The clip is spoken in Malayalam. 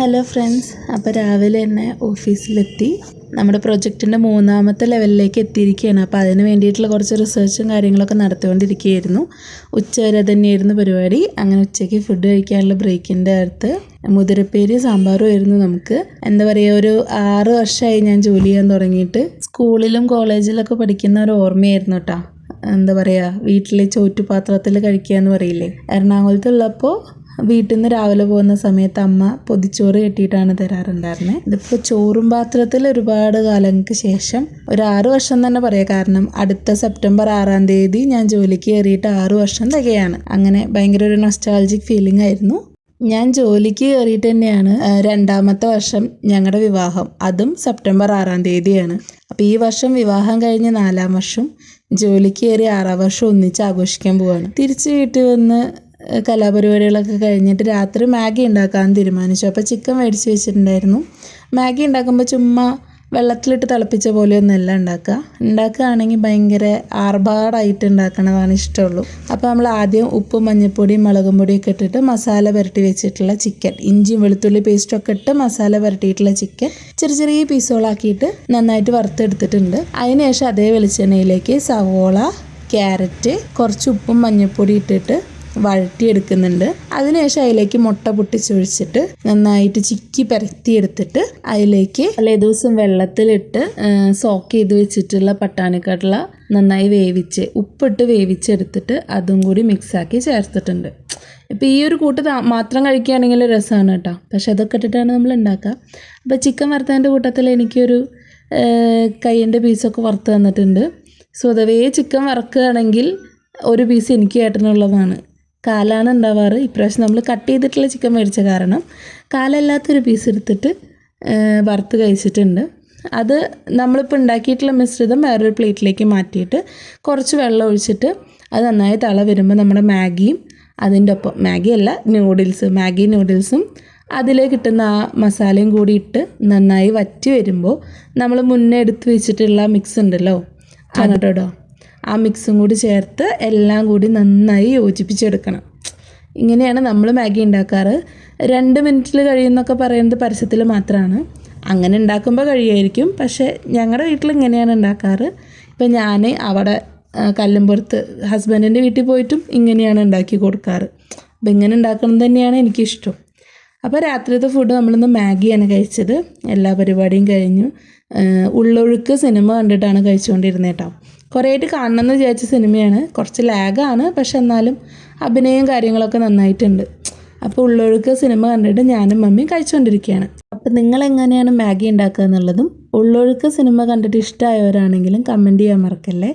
ഹലോ ഫ്രണ്ട്സ് അപ്പോൾ രാവിലെ തന്നെ ഓഫീസിലെത്തി. നമ്മുടെ പ്രൊജക്റ്റിന്റെ മൂന്നാമത്തെ ലെവലിലേക്ക് എത്തിയിരിക്കുകയാണ്. അപ്പോൾ അതിന് വേണ്ടിയിട്ടുള്ള കുറച്ച് റിസർച്ചും കാര്യങ്ങളൊക്കെ നടത്തിക്കൊണ്ടിരിക്കുകയായിരുന്നു. ഉച്ച വരെ തന്നെയായിരുന്നു പരിപാടി. അങ്ങനെ ഉച്ചയ്ക്ക് ഫുഡ് കഴിക്കാനുള്ള ബ്രേക്കിന്റെ അടുത്ത് മുതിരപ്പേരി സാമ്പാറും ആയിരുന്നു നമുക്ക്. എന്താ പറയുക ഒരു ആറ് വർഷമായി ഞാൻ ജോലി ചെയ്യാൻ തുടങ്ങിയിട്ട് സ്കൂളിലും കോളേജിലൊക്കെ പഠിക്കുന്ന ഒരു ഓർമ്മയായിരുന്നു കേട്ടോ എന്താ പറയുക വീട്ടിലെ ചോറ്റുപാത്രത്തിൽ കഴിക്കുക എന്ന് പറയില്ലേ? എറണാകുളത്തുള്ളപ്പോൾ വീട്ടിൽ നിന്ന് രാവിലെ പോകുന്ന സമയത്ത് അമ്മ പൊതിച്ചോറ് കെട്ടിയിട്ടാണ് തരാറുണ്ടായിരുന്നത് ഇതിപ്പോൾ ചോറും പാത്രത്തിൽ ഒരുപാട് കാലങ്ങൾക്ക് ശേഷം ഒരു ആറ് വർഷം തന്നെ പറയാം. കാരണം അടുത്ത സെപ്റ്റംബർ ആറാം തീയതി ഞാൻ ജോലിക്ക് കയറിയിട്ട് ആറ് വർഷം തികയാണ്. അങ്ങനെ ഭയങ്കര ഒരു നൊസ്റ്റാൾജിക് ഫീലിംഗ് ആയിരുന്നു. ഞാൻ ജോലിക്ക് കയറിയിട്ട് തന്നെയാണ് രണ്ടാമത്തെ വർഷം ഞങ്ങളുടെ വിവാഹം. അതും സെപ്റ്റംബർ ആറാം തീയതിയാണ്. അപ്പോൾ ഈ വർഷം വിവാഹം കഴിഞ്ഞ് നാലാം വർഷം ജോലിക്ക് കയറി ആറാം വർഷം ഒന്നിച്ച് ആഘോഷിക്കാൻ പോവാണ്. തിരിച്ച് വീട്ടിൽ വന്ന് കലാപരിപാടികളൊക്കെ കഴിഞ്ഞിട്ട് രാത്രി മാഗി ഉണ്ടാക്കാൻ തീരുമാനിച്ചു. അപ്പോൾ ചിക്കൻ മേടിച്ച് വെച്ചിട്ടുണ്ടായിരുന്നു. മാഗി ഉണ്ടാക്കുമ്പോൾ ചുമ്മാ വെള്ളത്തിലിട്ട് തിളപ്പിച്ച പോലെയൊന്നുമല്ല ഉണ്ടാക്കുക. ഉണ്ടാക്കുകയാണെങ്കിൽ ഭയങ്കര ആർഭാടായിട്ട് ഉണ്ടാക്കണതാണ് ഇഷ്ടമുള്ളൂ. അപ്പോൾ നമ്മൾ ആദ്യം ഉപ്പും മഞ്ഞൾപ്പൊടിയും മുളകും പൊടിയൊക്കെ ഇട്ടിട്ട് മസാല പുരട്ടി വെച്ചിട്ടുള്ള ചിക്കൻ. ഇഞ്ചിയും വെളുത്തുള്ളി പേസ്റ്റും ഒക്കെ ഇട്ട് മസാല പുരട്ടിയിട്ടുള്ള ചിക്കൻ ചെറിയ ചെറിയ പീസുകളാക്കിയിട്ട് നന്നായിട്ട് വറുത്തെടുത്തിട്ടുണ്ട്. അതിനുശേഷം അതേ വെളിച്ചെണ്ണയിലേക്ക് സവോള ക്യാരറ്റ് കുറച്ച് ഉപ്പും മഞ്ഞൾപ്പൊടി ഇട്ടിട്ട് വഴറ്റിയെടുക്കുന്നുണ്ട്. അതിനുശേഷം അതിലേക്ക് മുട്ട പൊട്ടിച്ചൊഴിച്ചിട്ട് നന്നായിട്ട് ചിക്കി പരത്തിയെടുത്തിട്ട് അതിലേക്ക് തലേ ദിവസം വെള്ളത്തിലിട്ട് സോക്ക് ചെയ്ത് വെച്ചിട്ടുള്ള പട്ടാണിക്കടല നന്നായി വേവിച്ച് ഉപ്പിട്ട് വേവിച്ചെടുത്തിട്ട് അതും കൂടി മിക്സാക്കി ചേർത്തിട്ടുണ്ട്. ഇപ്പോൾ ഈ ഒരു കൂട്ട് മാത്രം കഴിക്കുകയാണെങ്കിൽ രസമാണ് കേട്ടോ പക്ഷെ അതൊക്കെ ഇട്ടിട്ടാണ് നമ്മൾ ഉണ്ടാക്കുക അപ്പോൾ ചിക്കൻ വറുത്തതിന്റെ കൂട്ടത്തിൽ എനിക്കൊരു കയ്യന്റെ പീസൊക്കെ വറുത്ത് തന്നിട്ടുണ്ട്. സ്വതവേ ചിക്കൻ വറക്കുകയാണെങ്കിൽ ഒരു പീസ് എനിക്ക് ഏട്ടനുള്ളതാണ്. കാലാണ് ഉണ്ടാവാറ്. ഇപ്രാവശ്യം നമ്മൾ കട്ട് ചെയ്തിട്ടുള്ള ചിക്കൻ മേടിച്ച കാരണം കാലല്ലാത്തൊരു പീസ് എടുത്തിട്ട് വറുത്ത് കഴിച്ചിട്ടുണ്ട്. അത് നമ്മളിപ്പോൾ ഉണ്ടാക്കിയിട്ടുള്ള മിശ്രിതം വേറൊരു പ്ലേറ്റിലേക്ക് മാറ്റിയിട്ട് കുറച്ച് വെള്ളം ഒഴിച്ചിട്ട് അത് നന്നായി തള വരുമ്പോൾ നമ്മുടെ മാഗിയും അതിന്റെ ഒപ്പം മാഗി അല്ല നൂഡിൽസ് മാഗി നൂഡിൽസും അതിലേ കിട്ടുന്ന ആ മസാലയും കൂടി ഇട്ട് നന്നായി വറ്റി വരുമ്പോൾ നമ്മൾ മുന്നേ എടുത്ത് വെച്ചിട്ടുള്ള മിക്സ് ഉണ്ടല്ലോ. കേട്ടോ ആ മിക്സും കൂടി ചേർത്ത് എല്ലാം കൂടി നന്നായി യോജിപ്പിച്ചെടുക്കണം. ഇങ്ങനെയാണ് നമ്മൾ മാഗി ഉണ്ടാക്കാറ്. രണ്ട് മിനിറ്റിൽ കഴിയുമെന്നൊക്കെ പറയുന്നത് പരസ്യത്തിൽ മാത്രമാണ്. അങ്ങനെ ഉണ്ടാക്കുമ്പോൾ കഴിയുമായിരിക്കും പക്ഷേ ഞങ്ങളുടെ വീട്ടിൽ ഇങ്ങനെയാണ് ഉണ്ടാക്കാറ്. ഇപ്പം ഞാൻ അവിടെ കല്ലുംപുറത്ത് ഹസ്ബൻഡിന്റെ വീട്ടിൽ പോയിട്ടും ഇങ്ങനെയാണ് ഉണ്ടാക്കി കൊടുക്കാറ്. അപ്പം ഇങ്ങനെ ഉണ്ടാക്കുന്നത് തന്നെയാണ് എനിക്കിഷ്ടം. അപ്പോൾ രാത്രിയത്തെ ഫുഡ് നമ്മളിന്ന് മാഗിയാണ് കഴിച്ചത്. എല്ലാ പരിപാടിയും കഴിഞ്ഞു. ഉള്ളൊഴുക്ക് സിനിമ കണ്ടിട്ടാണ് കഴിച്ചുകൊണ്ടിരുന്നത് കേട്ടോ കുറേ ആയിട്ട് കാണണമെന്ന് വിചാരിച്ച സിനിമയാണ്. കുറച്ച് ലാഗാണ് പക്ഷെ എന്നാലും അഭിനയം കാര്യങ്ങളൊക്കെ നന്നായിട്ടുണ്ട്. അപ്പോൾ ഉള്ളൊഴുക്ക് സിനിമ കണ്ടിട്ട് ഞാനും മമ്മിയും കഴിച്ചുകൊണ്ടിരിക്കുകയാണ് അപ്പോൾ നിങ്ങൾ എങ്ങനെയാണ് മാഗി ഉണ്ടാക്കുക എന്നുള്ളതും ഉള്ളൊഴുക്ക് സിനിമ കണ്ടിട്ട് ഇഷ്ടമായവരാണെങ്കിലും കമന്റ് ചെയ്യാൻ മറക്കല്ലേ?